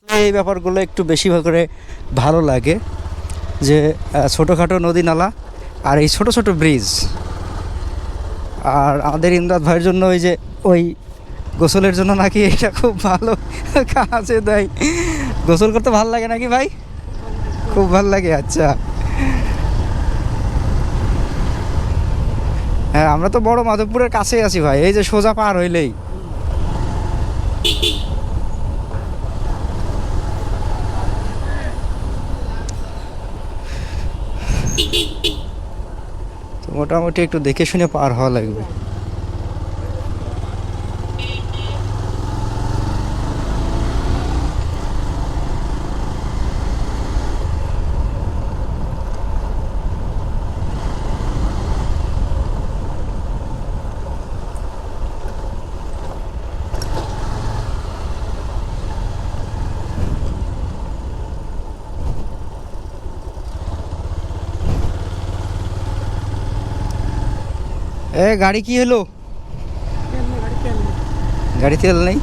আসলে এই ব্যাপারগুলো একটু বেশি করে ভালো লাগে যে ছোটোখাটো নদী নালা আর এই ছোট ছোট ব্রিজ। আর আমাদের ইমদাদ ভাইয়ের জন্য ওই যে, ওই গোসলের জন্য নাকি এটা খুব ভালো কাজে দেয়। গোসল করতে ভালো লাগে নাকি ভাই? খুব ভালো লাগে আচ্ছা। হ্যাঁ আমরা তো বড় মাধবপুরের কাছেই আছি ভাই, এই যে সোজা পার হইলেই। তো মোটামুটি একটু দেখে শুনে পার হওয়া লাগবে। এ গাড়ি কি হলো? গাড়ি তেল নেই?